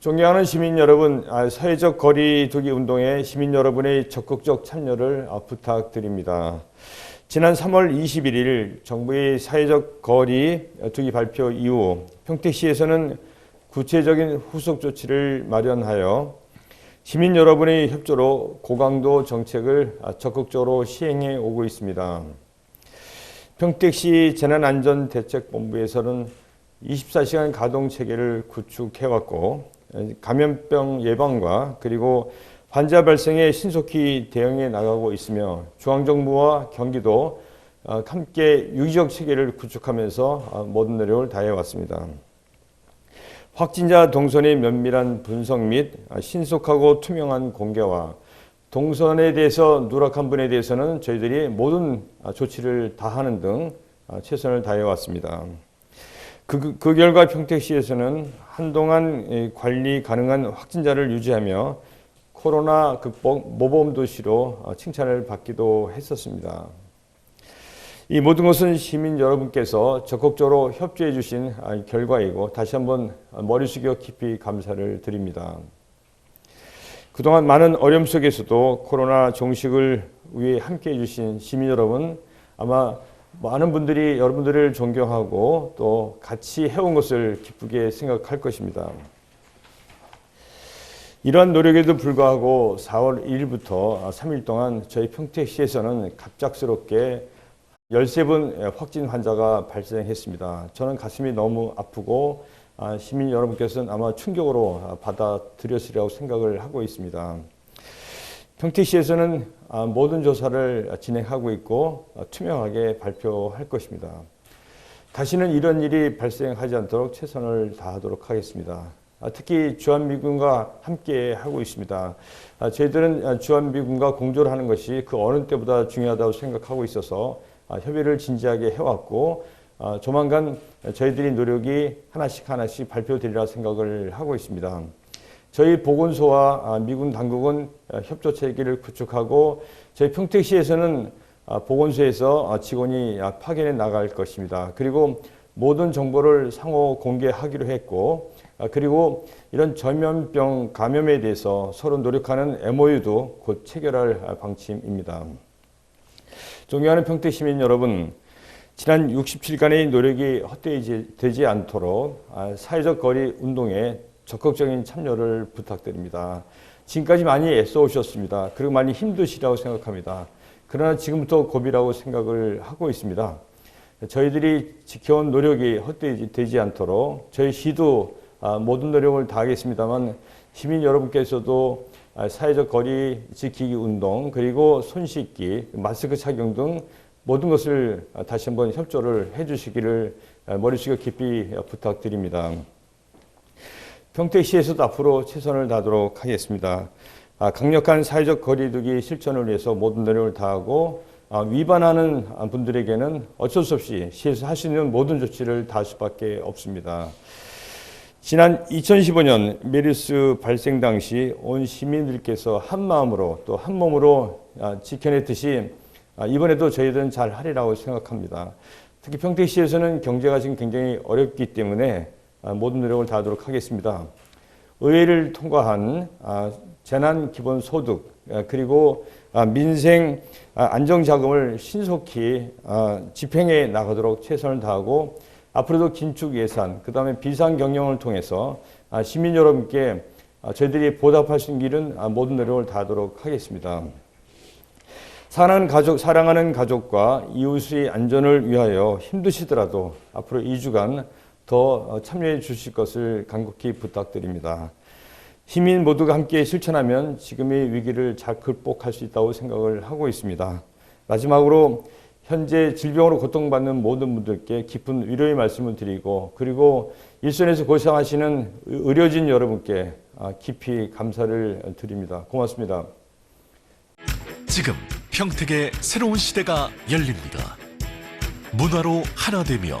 존경하는 시민 여러분, 아, 사회적 거리두기 운동에 시민 여러분의 적극적 참여를 아, 부탁드립니다. 지난 3월 21일 정부의 사회적 거리두기 발표 이후 평택시에서는 구체적인 후속 조치를 마련하여 시민 여러분의 협조로 고강도 정책을 아, 적극적으로 시행해 오고 있습니다. 평택시 재난안전대책본부에서는 24시간 가동 체계를 구축해 왔고 감염병 예방과 그리고 환자 발생에 신속히 대응해 나가고 있으며 중앙정부와 경기도 어, 함께 유기적 체계를 구축하면서 어, 모든 노력을 다해 왔습니다. 확진자 동선의 면밀한 분석 및 신속하고 투명한 공개와 동선에 대해서 누락한 분에 대해서는 저희들이 모든 조치를 다하는 등 최선을 다해 왔습니다. 그, 그 결과 평택시에서는 한동안 관리 가능한 확진자를 유지하며 코로나 극복 모범 도시로 칭찬을 받기도 했었습니다. 이 모든 것은 시민 여러분께서 적극적으로 협조해 주신 결과이고 다시 한번 머리 숙여 깊이 감사를 드립니다. 그동안 많은 어려움 속에서도 코로나 종식을 위해 함께 해 주신 시민 여러분 아마 많은 분들이 여러분들을 존경하고 또 같이 해온 것을 기쁘게 생각할 것입니다. 이러한 노력에도 불구하고 4월 1일부터 3일 동안 저희 평택시에서는 갑작스럽게 13분 확진 환자가 발생했습니다. 저는 가슴이 너무 아프고 아, 시민 여러분께서는 아마 충격으로 받아들였으리라고 생각을 하고 있습니다. 평택시에서는 아, 모든 조사를 진행하고 있고 아, 투명하게 발표할 것입니다. 다시는 이런 일이 발생하지 않도록 최선을 다하도록 하겠습니다. 특히 주한미군과 함께 하고 있습니다. 저희들은 주한미군과 공조를 하는 것이 그 어느 때보다 중요하다고 생각하고 있어서 협의를 진지하게 해왔고 조만간 저희들이 노력이 하나씩 하나씩 발표되리라 생각을 하고 있습니다. 저희 보건소와 미군 당국은 협조 체계를 구축하고 저희 평택시에서는 보건소에서 직원이 파견해 나갈 것입니다. 그리고 모든 정보를 상호 공개하기로 했고 그리고 이런 전염병 감염에 대해서 서로 노력하는 MOU도 곧 체결할 방침입니다. 존경하는 평택 시민 여러분, 지난 67간의 노력이 헛되지 않도록 사회적 거리 운동에 적극적인 참여를 부탁드립니다. 지금까지 많이 애써 오셨습니다. 그리고 많이 힘드시라고 생각합니다. 그러나 지금부터 고비라고 생각을 하고 있습니다. 저희들이 지켜온 노력이 헛되지 않도록 저희 시도 모든 노력을 다하겠습니다만 시민 여러분께서도 사회적 거리 지키기 운동 그리고 손 씻기 마스크 착용 등 모든 것을 다시 한번 협조를 해주시기를 머릿속에 깊이 부탁드립니다. 평택시에서도 앞으로 최선을 다하도록 하겠습니다. 아, 강력한 사회적 거리두기 실천을 위해서 모든 노력을 다하고 아, 위반하는 분들에게는 어쩔 수 없이 시에서 할 수 있는 모든 조치를 다할 수밖에 없습니다. 지난 2015년 메르스 발생 당시 온 시민들께서 한 마음으로 또 한 몸으로 아, 지켜냈듯이 이번에도 저희들은 잘 하리라고 생각합니다. 특히 평택시에서는 경제가 지금 굉장히 어렵기 때문에 아, 모든 노력을 다하도록 하겠습니다. 의회를 통과한 아, 재난 기본 소득 아, 그리고 민생 안정 자금을 신속히 집행해 나가도록 최선을 다하고 앞으로도 긴축 예산 그다음에 비상 경영을 통해서 시민 여러분께 저희들이 보답할 수 있는 길은 모든 노력을 다하도록 하겠습니다. 사랑하는 가족, 사랑하는 가족과 이웃의 안전을 위하여 힘드시더라도 앞으로 2주간 더 참여해 주실 것을 간곡히 부탁드립니다. 시민 모두가 함께 실천하면 지금의 위기를 잘 극복할 수 있다고 생각을 하고 있습니다. 마지막으로 현재 질병으로 고통받는 모든 분들께 깊은 위로의 말씀을 드리고 그리고 일선에서 고생하시는 의료진 여러분께 깊이 감사를 드립니다. 고맙습니다. 지금 평택의 새로운 시대가 열립니다. 문화로 하나 되며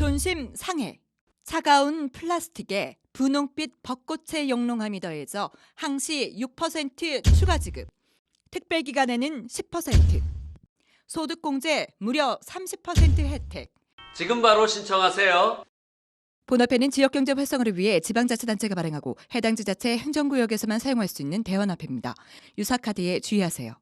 존심 상해, 차가운 플라스틱에 분홍빛 벚꽃의 영롱함이 더해져 항시 6% 추가 지급, 특별 기간에는 10%, 소득공제 무려 30% 혜택. 지금 바로 신청하세요. 본화폐는 지역경제 활성화를 위해 지방자치단체가 발행하고 해당 지자체 행정구역에서만 사용할 수 있는 대원화폐입니다. 유사카드에 주의하세요.